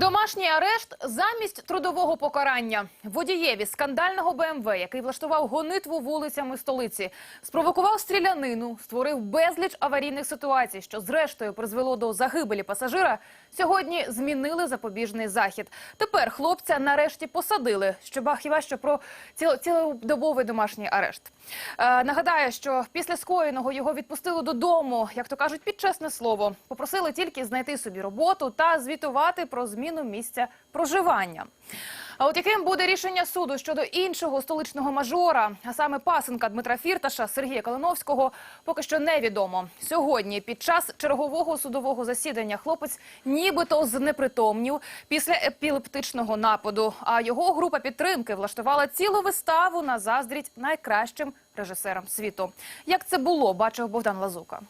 Домашній арешт замість трудового покарання. Водієві скандального БМВ, який влаштував гонитву вулицями столиці, спровокував стрілянину, створив безліч аварійних ситуацій, що зрештою призвело до загибелі пасажира. Сьогодні змінили запобіжний захід. Тепер хлопця нарешті посадили. Що ба- хіба що про ціл- цілодобовий домашній арешт. Е, нагадаю, що після скоєного його відпустили додому, як то кажуть, під чесне слово. Попросили тільки знайти собі роботу та звітувати про зміну місця проживання. А от яким буде рішення суду щодо іншого столичного мажора, а саме пасенка Дмитра Фірташа Сергія Калиновського, поки що невідомо. Сьогодні під час чергового судового засідання хлопець нібито знепритомнів після епілептичного нападу. А його група підтримки влаштувала цілу виставу на заздріть найкращим режисерам світу. Як це було, бачив Богдан Лазука.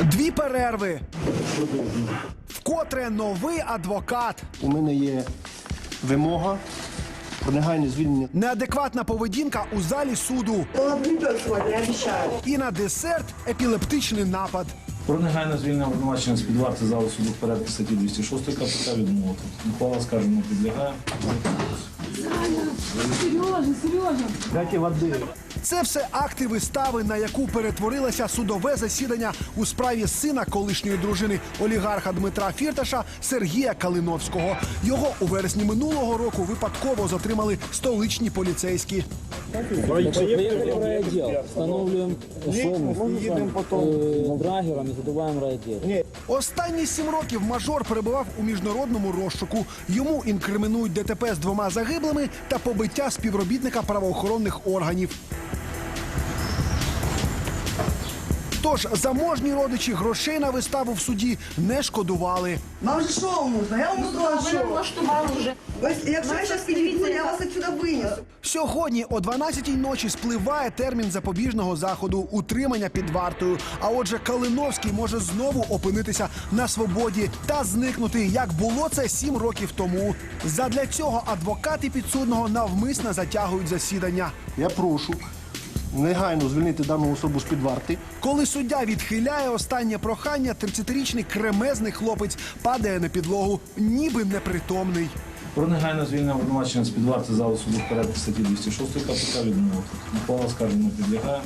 Дві перерви. Вкотре новий адвокат. У мене є вимога про негайне звільнення. Неадекватна поведінка у залі суду. Я. І на десерт епілептичний напад. Про негайне звільнення обвинувачення з-під варти залу суду в порядку статті 206 КПК відмовити. Ухвала скарження підлягає. Це все акти вистави, на яку перетворилося судове засідання у справі сина колишньої дружини олігарха Дмитра Фірташа Сергія Калиновського. Його у вересні минулого року випадково затримали столичні поліцейські. Приехали в райотдел, їдемо особу, э, драгером і задуваємо райотдел. Останні сім років мажор перебував у міжнародному розшуку. Йому інкримінують ДТП з двома загиблими та побиття співробітника правоохоронних органів. Тож заможні родичі грошей на виставу в суді не шкодували. Вам же шоу нужно, я вам устроила шоу. Ось, Якщо я сейчас перейду, я вас отсюда вынесу. Сьогодні о 12-й ночі спливає термін запобіжного заходу утримання під вартою. А отже, Калиновський може знову опинитися на свободі та зникнути, як було це сім років тому. Задля цього адвокати підсудного навмисно затягують засідання. Я прошу негайно звільнити дану особу з-під варти. Коли суддя відхиляє останнє прохання, 30-річний кремезний хлопець падає на підлогу, ніби непритомний. Про негайне звільнення обвинувачення з-під варти залу суду в порядку статті 206 КПК відмовити. Ухвала скарження підлягає.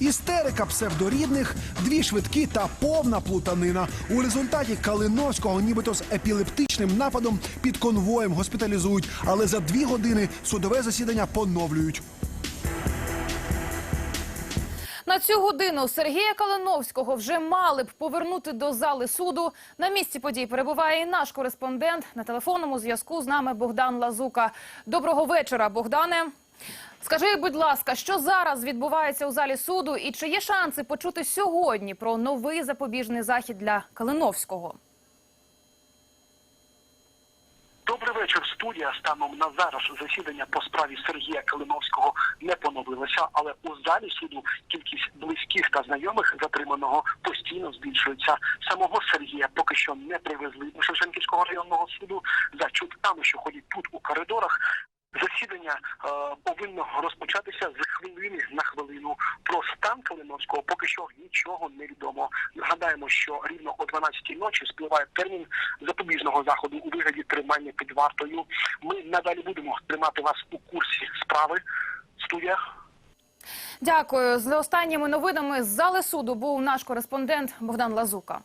Істерика псевдорідних, дві швидкі та повна плутанина. У результаті Калиновського, нібито з епілептичним нападом, під конвоєм госпіталізують, але за дві години судове засідання поновлюють. На цю годину Сергія Калиновського вже мали б повернути до зали суду. На місці подій перебуває і наш кореспондент на телефонному зв'язку з нами Богдан Лазука. Доброго вечора, Богдане. Скажи, будь ласка, що зараз відбувається у залі суду, і чи є шанси почути сьогодні про новий запобіжний захід для Калиновського? Добрий вечір, студія. Станом на зараз засідання по справі Сергія Калиновського не поновилося, але у залі суду кількість близьких та знайомих затриманого постійно збільшується. Самого Сергія поки що не привезли до Шевченківського районного суду. За чутками, що ходять тут у коридорах. Засідання е, повинно розпочатися з хвилини на хвилину. Про стан Калиновського поки що нічого не відомо. Нагадаємо, що рівно о 12-й ночі спливає термін запобіжного заходу у вигляді тримання під вартою. Ми надалі будемо тримати вас у курсі справи. Студія. Дякую. З останніми новинами з зали суду був наш кореспондент Богдан Лазука.